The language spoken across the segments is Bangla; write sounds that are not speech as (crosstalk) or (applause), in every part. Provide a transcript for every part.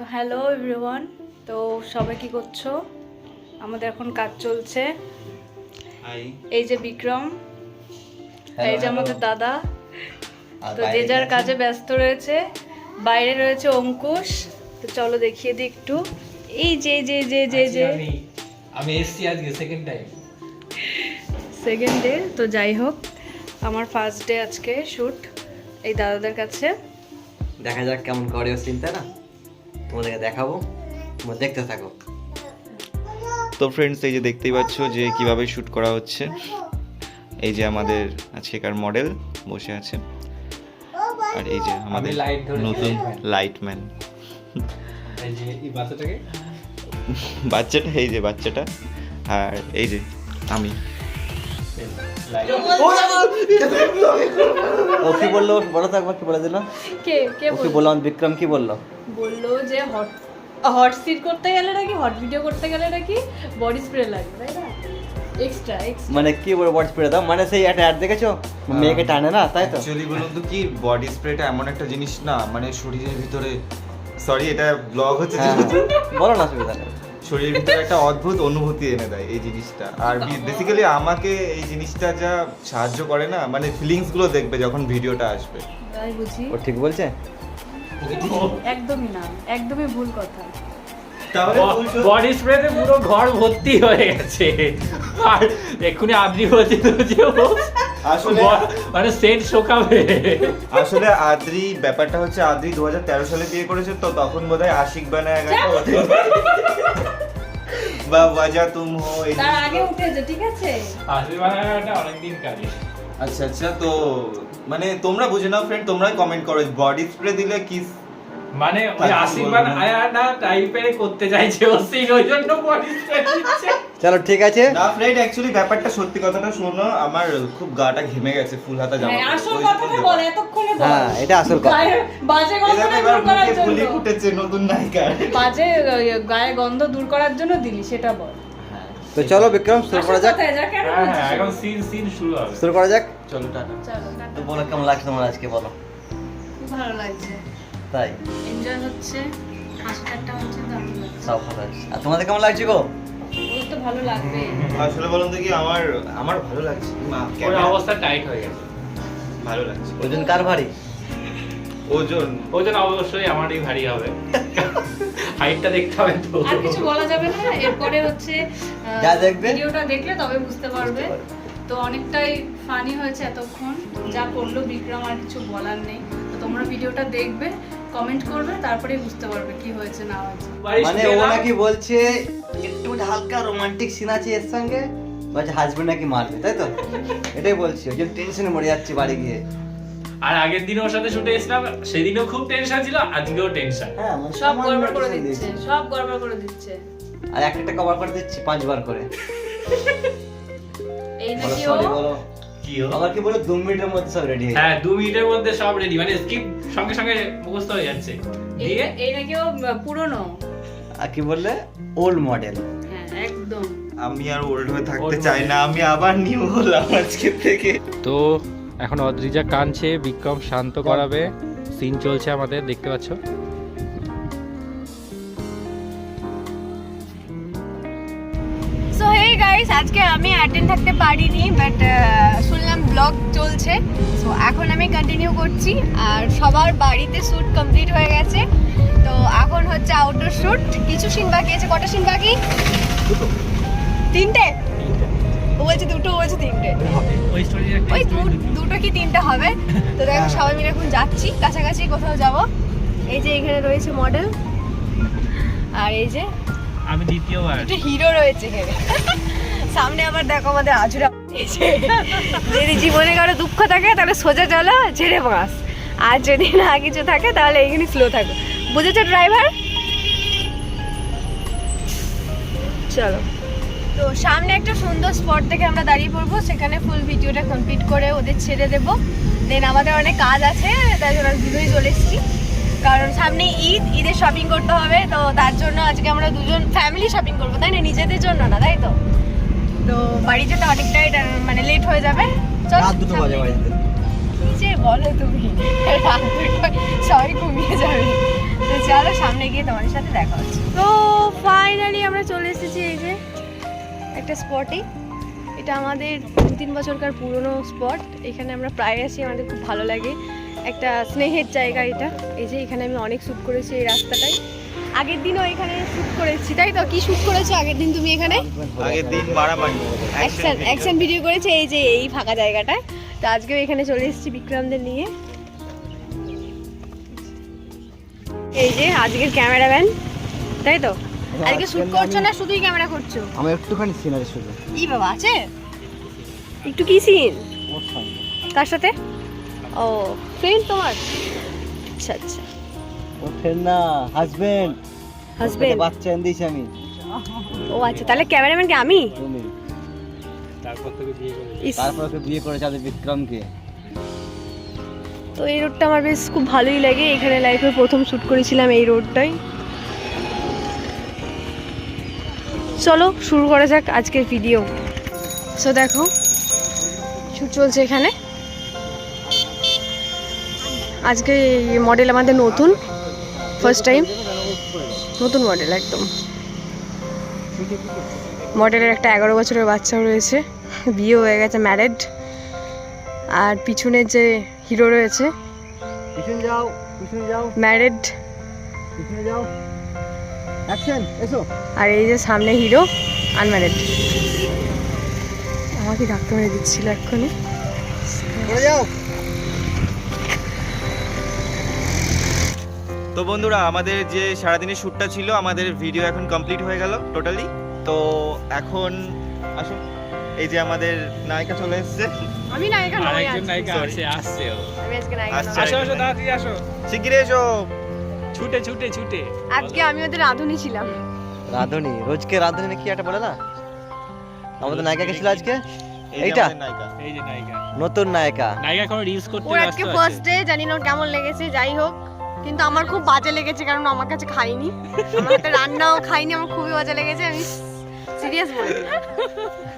তো হ্যালো এভরিওয়ান তো সবাই কি করছ? আমাদের এখন কাজ চলছে। এই যে বিক্রম এই যে আমাদের দাদা। তো যে যার কাজে ব্যস্ত রয়েছে বাইরে রয়েছে অঙ্কুশ। তো চলো দেখিয়ে দিই একটু। এই যে যে যে যে যে। আমি এসছি আজকে সেকেন্ড টাইম সেকেন্ড ডে তো যাই হোক আমার ফার্স্ট ডে আজকে শ্যুট এই দাদাদের কাছে। দেখা যাক কেমন করে চিন্তা না। তোমাদেরকে দেখাবো। তোমরা দেখতে থাকো। তো ফ্রেন্ডস এই যে দেখতেই পাচ্ছ যে কীভাবে শ্যুট করা হচ্ছে। এই যে আমাদের আজকেকার মডেল বসে আছে। আর এই যে আমাদের নতুন লাইটম্যান এই যে এই বাচ্চাটাকে? বাচ্চাটা এই যে বাচ্চাটা। আর এই যে আমি। ও কি বলল? বলো তো একবার কি বলে দিল? কে কে ও কি বলল? বিক্রম কি বলল? বলল যে হট হট সিট করতে গেলে নাকি হট ভিডিও করতে গেলে নাকি বডি স্প্রে লাগে তাই না? এক্সট্রা মানে কি বলে বডি স্প্রে দাও? মানে সেই একটা অ্যাড দেখেছ? মেয়েকে টানে না তাই তো? অ্যাকচুয়ালি বলুন তো কি বডি স্প্রেটা এমন একটা জিনিস না মানে শরীরের ভিতরে সরি এটা ব্লগ হচ্ছে। হ্যাঁ। বলো না অসুবিধা নেই। শরীরের ভিতরে একটা অদ্ভুত অনুভূতি এনে দেয় এই জিনিসটা। আর বেসিক্যালি আমাকে এই জিনিসটা যা সাহায্য করে না মানে ফিলিংসগুলো দেখবে যখন ভিডিওটা আসবে। তাই বুঝি। ও ঠিক বলছে? একদমই না একদমই ভুল কথা। বডি স্প্রেতে পুরো ঘর ভর্তি হয়ে গেছে। আর এক্ষুনি আপনি বলছেন যে আসলে- মানে সেন্ট শোকাবে। আসলে আদ্রি ব্যাপারটা হচ্ছে আদ্রি দু সালে বিয়ে করেছে তো তখন বোধহয় আশিক বানায় গেছে বা ওয়াজা তুম হো তার আগে উঠেছে ঠিক আছে? আসলে বানানোটা অনেকদিন কাজে। আচ্ছা আচ্ছা তো মানে তোমরা বুঝে নাও ফ্রেন্ড তোমরাই কমেন্ট করো বডি স্প্রে দিলে কি মানে ওই আশীর্বাদ বলব। না। টাইপের করতে চাইছে ও সিন ওই জন্য চলো ঠিক আছে? না ফ্রেন্ড অ্যাকচুয়ালি ব্যাপারটা সত্যি কথাটা শোনো আমার খুব গাটা ঘেমে গেছে ফুল হাতা জামা হ্যাঁ, আসল কথাটা বল এতক্ষণে বল। হ্যাঁ এটা আসল কথা। গায়ে- বাজে এবার দূর করার জন্য। ফুলি ফুটেছে নতুন নায়িকার। বাজে গায়ে গন্ধ দূর করার জন্য দিলি সেটা বল। তো চলো বিক্রম শুরু করা যাক। হ্যাঁ? হ্যাঁ এখন সিন সিন শুরু হবে। শুরু করা যাক। চলো টাটা। চলো টাটা। তো বলো কেমন লাগছে তোমার আজকে বলো। ভালো লাগছে। তাই? এনজয় হচ্ছে। হাসি ঠাট্টা হচ্ছে দারুণ লাগছে সব ভালো আছে আর তোমাদের কেমন লাগছে গো? ওর তো ভালো লাগবে। আসলে বলুন তো কি আমার আমার ভালো লাগছে। মা, ক্যামেরা- অবস্থা টাইট হয়ে গেছে। ভালো লাগছে। ওজন কার ভারী? ওজন। ওই জন্য অবশ্যই আমারই ভারী হবে। হাইটটা দেখতে হবে তো। আর কিছু বলা যাবে না। এরপরে হচ্ছে যা দেখবে। ভিডিওটা দেখলে তবে বুঝতে পারবে। বুঝতে পারবে। তো অনেকটাই ফানি হয়েছে এতক্ষণ। যা করল বিক্রম আর কিছু বলার নেই। তো তোমরা ভিডিওটা দেখবে। কমেন্ট করবে তারপরে বুঝতে পারবে কি হয়েছে না হয়েছে। মানে ও নাকি বলছে একটু হালকা রোমান্টিক সিন আছে এর সঙ্গে বলছে হাজবেন্ড নাকি মারবে তাই তো? এটাই বলছি ওই জন্য টেনশনে মরে যাচ্ছি বাড়ি গিয়ে। আর আগের দিন ওর সাথে শুটে এসেছিলাম সেদিনও খুব টেনশন ছিল আজকেও টেনশন হ্যাঁ মানে সব গড়বড় করে দিচ্ছে সব গড়বড় করে দিচ্ছে। আর একটা একটা কভার করে দিচ্ছি পাঁচবার করে। এই নাকি ও? বলো। কি ও? আবার বলো দু মিনিটের মধ্যে সব রেডি হ্যাঁ দু মিনিটের মধ্যে সব রেডি মানে স্কিপ সঙ্গে সঙ্গে মুখস্থ হয়ে যাচ্ছে। দিয়ে এই নাকি ও পুরনো? আর কি বললে? ওল্ড মডেল হ্যাঁ একদম। আমি আর ওল্ড হয়ে থাকতে চাই না। আমি আবার নিউ হলাম আজকে থেকে। তো এখন অদ্রিজা কানছে বিক্রম শান্ত করাবে। সিন চলছে আমাদের দেখতে পাচ্ছ? গাইস আজকে আমি অ্যাটেন্ড থাকতে পারিনি বাট শুনলাম ব্লগ চলছে। সো এখন আমি কন্টিনিউ করছি আর সবার বাড়িতে শ্যুট কমপ্লিট হয়ে গেছে। তো এখন হচ্ছে আউটডোর শ্যুট কিছু সিন বাকি আছে? কটা সিন বাকি? তিনটে? ও বলছে দুটো ও বলছে তিনটে। ওই দুটো। কি তিনটে হবে? তো দেখো সবাই মিলে এখন যাচ্ছি। কাছাকাছি কোথাও যাব। এই যে এখানে রয়েছে মডেল আর এই যে আমি দ্বিতীয়বার। হিরো রয়েছে এখানে। সামনে আবার দেখো আমাদের আজুরা যদি জীবনে কারও দুঃখ থাকে, তাহলে সোজা চলো, ছেড়ে বাস। আর যদি না কিছু থাকে, তাহলে এখানে স্লো থাকো। বুঝেছ ড্রাইভার চলো। তো সামনে একটা সুন্দর স্পট থেকে আমরা দাঁড়িয়ে পড়ব। সেখানে ফুল ভিডিওটা কমপ্লিট করে ওদের ছেড়ে দেবো। দেন আমাদের অনেক কাজ আছে, তাই জন্য দুটোই চলে এসেছি। কারণ সামনে ঈদ, ঈদের শপিং করতে হবে। তো তার জন্য আজকে আমরা দুজন ফ্যামিলি শপিং করব, তাই না? নিজেদের জন্য না, তাই তো? তো বাড়ি যেতে অনেকটাই মানে লেট হয়ে যাবে। চল রাত দুটো বাজে বাড়িতে। কি যে বলো তুমি? রাত দুটো সবাই ঘুমিয়ে যাবে। তো চলো সামনে গিয়ে তোমাদের সাথে দেখা হচ্ছে। তো ফাইনালি আমরা চলে এসেছি এই যে একটা স্পটে এটা আমাদের দু তিন বছরকার পুরনো স্পট এখানে আমরা প্রায় আসি আমাদের খুব ভালো লাগে। একটা স্নেহের জায়গা এটা। এই যে এখানে আমি অনেক শ্যুট করেছি এই রাস্তাটায়। আগের দিনও এখানে শ্যুট করেছি। তাই তো? কি শ্যুট করেছ আগের দিন তুমি এখানে? আগের দিন মারামারি অ্যাকশন অ্যাকশন ভিডিও করেছে এই যে এই ফাঁকা জায়গাটায়। তো আজকেও এখানে চলে এসেছি বিক্রমদের নিয়ে। এই যে আজকের ক্যামেরাম্যান। তাই তো? আজকে শুট করছ না শুধুই ক্যামেরা করছ? আমি একটুখানি সিনারি শুধু ই বাবা আছে? একটু কি সিন ওর কার সাথে? ও ফ্রেন্ড তোমার? আচ্ছা আচ্ছা। ও ফ্রেন্ড না হাজবেন্ড হাজবেন্ড বাচ্চা এনে দিয়েছি আমি। ও আচ্ছা তাহলে ক্যামেরাম্যান কি আমি? তুমি তারপর থেকে বিয়ে করে তারপর ওকে বিয়ে করেছে বিক্রমকে। তো এই রোডটা আমার বেশ খুব ভালোই লাগে। এখানে লাইফে প্রথম শ্যুট করেছিলাম এই রোডটাই চলো শুরু করা যাক আজকের ভিডিও সো দেখো শ্যুট চলছে এখানে। আজকে মডেল আমাদের নতুন। ফার্স্ট টাইম নতুন মডেল একদম। মডেলের একটা এগারো বছরের বাচ্চাও রয়েছে, বিয়ে হয়ে গেছে ম্যারেড আর পিছনের যে হিরো রয়েছে ম্যারেড আর এই যে সামনে হিরো আনম্যারেড আমাকে ডাক্তার মেরে দিচ্ছিল এক্ষুনি। তো বন্ধুরা আমাদের যে সারাদিনের শ্যুটটা ছিল আমাদের ভিডিও এখন কমপ্লিট হয়ে গেল টোটালি তো এখন আসো এই যে আমাদের নায়িকা চলে এসেছে। আমি নায়িকা নই আরেকজন আজকে। নায়িকা. আসছে আসছে আমি আজকে নায়িকা নই। আসো আসো তাড়াতাড়ি আসো। শিগগিরই এসো। ছুটে ছুটে ছুটে। আজকে আমি ওদের রাঁধুনি ছিলাম। রাধুনি রোজকে রাধুনি নাকি একটা বলে না? আমাদের নায়িকা কে ছিল আজকে? এইটা? এই যে নায়িকা। নতুন নায়িকা। নায়িকা কোনো রিলস করতে ব্যস্ত আজকে ফার্স্ট ডে জানি না কেমন লেগেছে যাই হোক। কিন্তু আমার খুব বাজে লেগেছে কারণ আমার কাছে খাইনি। আমার হাতে রান্নাও খাইনি আমার খুবই বাজে লেগেছে আমি সিরিয়াস বলে।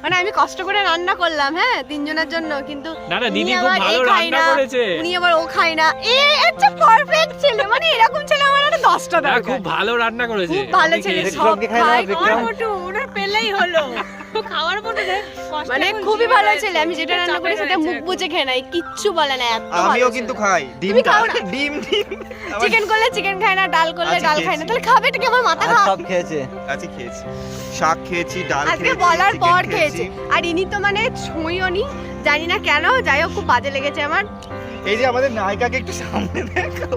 মানে আমি কষ্ট করে রান্না করলাম হ্যাঁ তিনজনের জন্য কিন্তু না না দিদি খুব ভালো রান্না না, করেছে। উনি আবার ও খায় না। এ একটা পারফেক্ট ছেলে মানে এরকম ছেলে আমার দশটা না দরকার। খুব ভালো রান্না করেছে। খুব ভালো ছেলে সব খায় না, বিক্রম? ওনার পেলেই হলো। খাওয়ার মতো মানে খুবই ভালো ছেলে আমি যেটা রান্না করি সেটা মুখ বুঝে খেয়ে নাই কিচ্ছু বলে না এত আমিও কিন্তু খাই ডিম খাও না? (laughs) ডিম ডিম চিকেন করলে চিকেন খায় না ডাল করলে ডাল খায় না তাহলে খাবে কি আমার মাথা খারাপ সব খেয়েছে। আজকে খেয়েছি। শাক খেয়েছি ডাল আজকে খেয়েছি বলার পর খেয়েছে। আর ইনি তো মানে ছুঁইও নি জানি না কেন যাই হোক খুব বাজে লেগেছে আমার। এই যে আমাদের নায়িকাকে একটু সামনে দেখো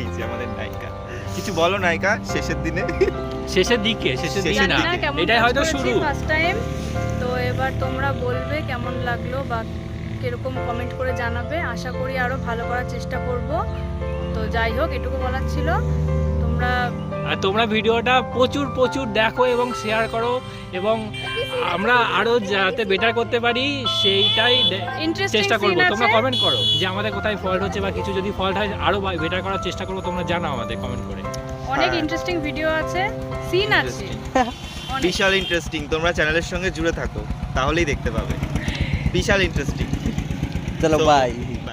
এই যে আমাদের নায়িকা। কিছু বলো নায়িকা শেষের দিনে? শেষের দিকে শেষের দিকে না এটাই হয়তো শুরু। ফার্স্ট টাইম এবার তোমরা বলবে কেমন লাগল বা কীরকম কমেন্ট করে জানাবে। আশা করি আরও ভালো করার চেষ্টা করব। তো যাই হোক এটুকু বলার ছিল। তোমরা আর তোমরা ভিডিওটা প্রচুর প্রচুর দেখো এবং শেয়ার করো এবং আমরা আরও যাতে বেটার করতে পারি সেইটাই চেষ্টা করব। তোমরা কমেন্ট করো যে আমাদের কোথায় ফল্ট হচ্ছে বা কিছু যদি ফল্ট হয় আরও বেটার করার চেষ্টা করব। তোমরা জানাও আমাদের কমেন্ট করে। অনেক হ্যাঁ। ইন্টারেস্টিং ভিডিও আছে। সিন আছে। (laughs) বিশাল ইন্টারেস্টিং তোমরা চ্যানেলের সঙ্গে জুড়ে থাকো তাহলেই দেখতে পাবে। বিশাল ইন্টারেস্টিং চলো বাই